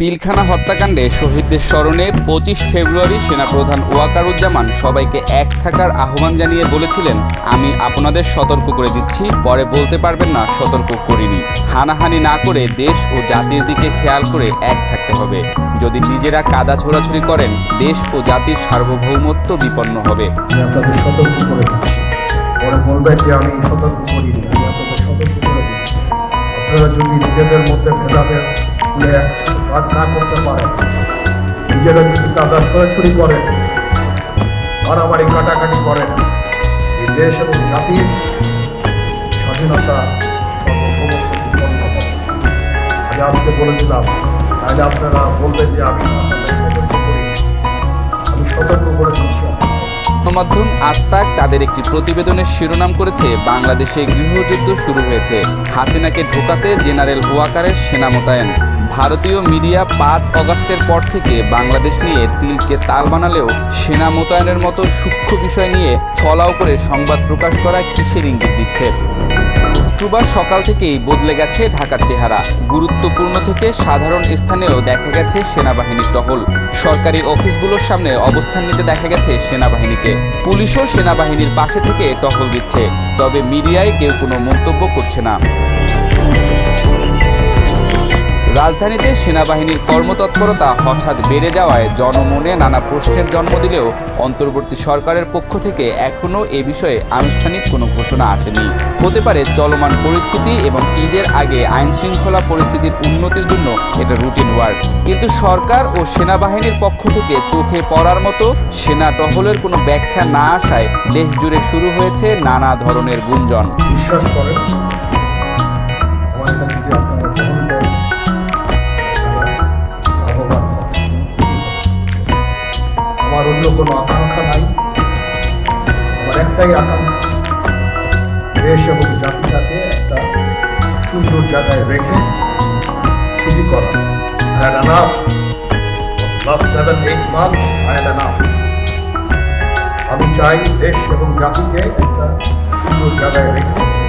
পিলখানা হত্যাকাণ্ডে শহীদদের স্মরণে পঁচিশ ফেব্রুয়ারি সেনাপ্রধান ওয়াকারুজ্জামান সবাইকে এক থাকার আহ্বান জানিয়ে বলেছিলেন, আমি আপনাদের সতর্ক করে দিচ্ছি, পরে বলতে পারবেন না সতর্ক করিনি। হানাহানি না করে দেশ ও জাতির দিকে খেয়াল করে এক থাকতে হবে। যদি নিজেরা কাদা ছোড়াছুড়ি করেন, দেশ ও জাতির সার্বভৌমত্ব বিপন্ন হবে। আপনাদের সতর্ক করে দিচ্ছি। পরে যে আমি সতর্ক করিনি। আপনারা যদি নিজেদের মধ্যে ভেদাভেদ খুলে কাজ না করতে পারেন, নিজেরা যদি কাদা ছড়াছড়ি করেন, মারামারি কাটাকাটি করে এই দেশ এবং জাতির স্বাধীনতা সর্বসমস্ত আমি আজকে বলেছিলাম তাহলে আপনারা বলবেন যে আমি গণমাধ্যম আস্তাক তাদের একটি প্রতিবেদনের শিরোনাম করেছে, বাংলাদেশে গৃহযুদ্ধ শুরু হয়েছে। হাসিনাকে ঢোকাতে জেনারেল ওয়াকারের সেনা মোতায়েন। ভারতীয় মিডিয়া পাঁচ অগস্টের পর থেকে বাংলাদেশ নিয়ে তিলকে তাল বানালেও সেনা মোতায়েনের মতো সূক্ষ্ম বিষয় নিয়ে ফলাও করে সংবাদ প্রকাশ করা কিসের ইঙ্গিত দিচ্ছে? শুক্রবার সকাল থেকেই বদলে গেছে ঢাকার চেহারা। গুরুত্বপূর্ণ থেকে সাধারণ স্থানেও দেখা গেছে সেনাবাহিনীর টহল। সরকারি অফিসগুলোর সামনে অবস্থান নিতে দেখা গেছে সেনাবাহিনীকে। পুলিশও সেনাবাহিনীর পাশে থেকে টহল দিচ্ছে। তবে মিডিয়ায় কেউ কোনো মন্তব্য করছে না। রাজধানীতে সেনাবাহিনীর কর্মতৎপরতা হঠাৎ বেড়ে যাওয়ায় জনমনে নানা প্রশ্নের জন্ম দিলেও অন্তর্বর্তী সরকারের পক্ষ থেকে এখনও এ বিষয়ে আনুষ্ঠানিক কোনো ঘোষণা আসেনি। হতে পারে চলমান পরিস্থিতি এবং ঈদের আগে আইন শৃঙ্খলা পরিস্থিতির উন্নতির জন্য এটা রুটিন ওয়ার্ক কিন্তু সরকার ও সেনাবাহিনীর পক্ষ থেকে চোখে পড়ার মতো সেনা টহলের কোনো ব্যাখ্যা না আসায় দেশ জুড়ে শুরু হয়েছে নানা ধরনের গুঞ্জন। বিশ্বাস করেন। অন্য কোনো আকাঙ্ক্ষা নাই আমার একটাই আকাঙ্ক্ষা, দেশ এবং জাতিটাকে একটা সুন্দর জায়গায় রেখে ছুটি করা. আমি চাই দেশ এবং জাতিকে একটা সুন্দর জায়গায় রেখে